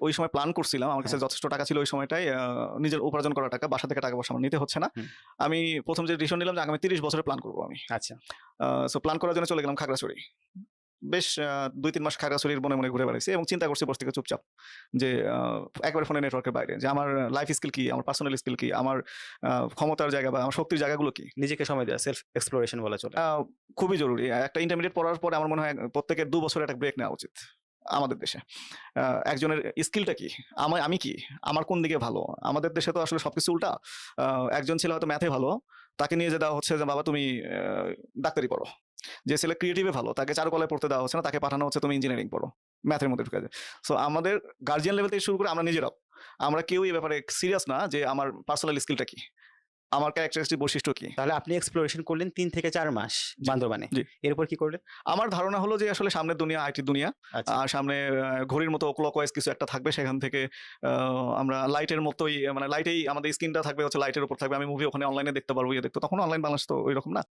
ওই সময় প্ল্যান করছিলাম আমার কাছে হ্যাঁ। যথেষ্ট টাকা ছিল ওই সময়টাই নিজের উপার্জন করা টাকা বাসা থেকে টাকা পয়সা আমার নিতে হচ্ছে না। আমি প্রথম যে ডিসিশন নিলাম যে আগামী তিরিশ বছরে প্ল্যান করব আমি। আচ্ছা। সো প্ল্যান করার জন্য চলে গেলাম খাগড়াছড়ি। বেশ দুই তিন মাস খাগড়াছড়ির মনে মনে ঘুরে বেড়াইছি এবং চিন্তা করছি বসে থেকে চুপচাপ যে একবারে ফোনে নেটওয়ার্কের বাইরে যে আমার লাইফ স্কিল কি আমার পার্সোনাল স্কিল কি আমার ক্ষমতার জায়গা বা আমার শক্তির জায়গাগুলো কি? নিজেকে সময় দেওয়া সেলফ এক্সপ্লোরেশন বলা চলে। আহ, খুবই জরুরি। একটা ইন্টারমিডিয়েট পড়ার পরে আমার মনে হয় প্রত্যেকের দু বছর একটা ব্রেক নেওয়া উচিত। আমাদের দেশে। একজনের স্কিলটা কি? আমার আমি কি? আমার কোন দিকে ভালো? আমাদের দেশে তো আসলে সবকিছু উল্টা। একজন ছেলে হয়তো ম্যাথে ভালো, তাকে নিয়ে যে দেওয়া হচ্ছে যে, বাবা, তুমি ডাক্তারি পড়ো। যে ছেলে ক্রিয়েটিভে ভালো, তাকে চারুকলায় পড়তে দেওয়া হচ্ছে না, তাকে পাঠানো হচ্ছে, তুমি ইঞ্জিনিয়ারিং পড়ো। ম্যাথের মধ্যে ঢুকে যায়। সো আমাদের গার্জিয়ান লেভেল থেকে শুরু করে আমরা নিজেরাও। আমরা কেউই এই ব্যাপারে সিরিয়াস না যে, আমার পার্সোনাল স্কিলটা কি? আমার ক্যারেক্টারিস্টিক বৈশিষ্ট্য কি? তাহলে আপনি এক্সপ্লোরেশন করলেন তিন থেকে চার মাস বান্দরবানে। জি। এরপর কি করলেন? আমার ধারণা হলো যে আসলে সামনের দুনিয়া আইটি দুনিয়া আচ্ছা। আর সামনে আহ, ঘড়ির মতো ক্লকওয়াইজ কিছু একটা থাকবে সেখান থেকে আহ, আমরা লাইটের মতোই মানে লাইটেই আমাদের স্ক্রিনটা থাকবে হচ্ছে লাইটের উপর থাকবে। আমি মুভি ওখানে অনলাইনে দেখতে পারব ইয়ে দেখতে। তখন অনলাইন বাংলাদেশ তো ওই রকম না।